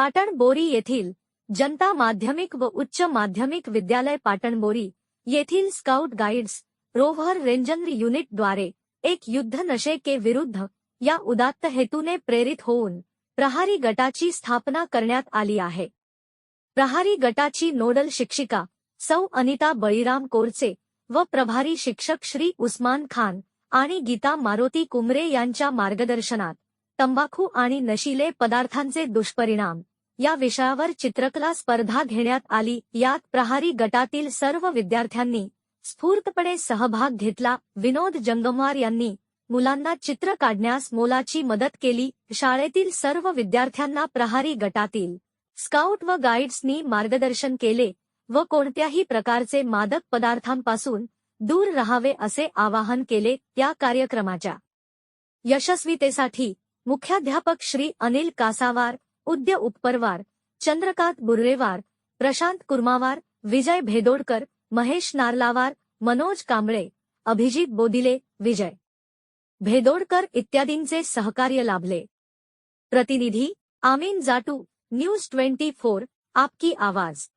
पाटणबोरी येथील जनता माध्यमिक व उच्च माध्यमिक विद्यालय पाटणबोरी येथील स्काउट गाईड्स रोव्हर रेंजर युनिटद्वारे एक युद्ध नशे के विरुद्ध या उदात्त हेतूने प्रेरित होऊन प्रहारी गटाची स्थापना करण्यात आली आहे. प्रहारी गटाची नोडल शिक्षिका सौ अनिता बळीराम कोरचे व प्रभारी शिक्षक श्री उस्मान खान आणि गीता मारुती कुमरे यांच्या मार्गदर्शनात तंबाखू आणि नशिले पदार्थांचे दुष्परिणाम या विषयावर चित्रकला स्पर्धा घेण्यात आली. यात प्रहारी गटातील सर्व विद्यार्थ्यांनी स्फूर्तपणे सहभाग घेतला. विनोद जंगमवार यांनी मुलांना चित्र काढण्यास मोलाची मदत केली. शाळेतील सर्व विद्यार्थ्यांना प्रहारी गटातील स्काउट व गाईड्सनी मार्गदर्शन केले व कोणत्याही प्रकारचे मादक पदार्थांपासून दूर राहावे असे आवाहन केले. त्या कार्यक्रमाच्या यशस्वीतेसाठी मुख्याध्यापक श्री अनिल कासावार उद्य उपपरवार चंद्रकांत बुर्रेवार प्रशांत कुर्मावार विजय भेदोडकर महेश नारलावार मनोज कांबळे अभिजित बोदिले विजय भेदोडकर इत्यादींचे सहकार्य लाभले. प्रतिनिधी आमीन जाटू न्यूज ट्वेंटी फोर आपकी आवाज.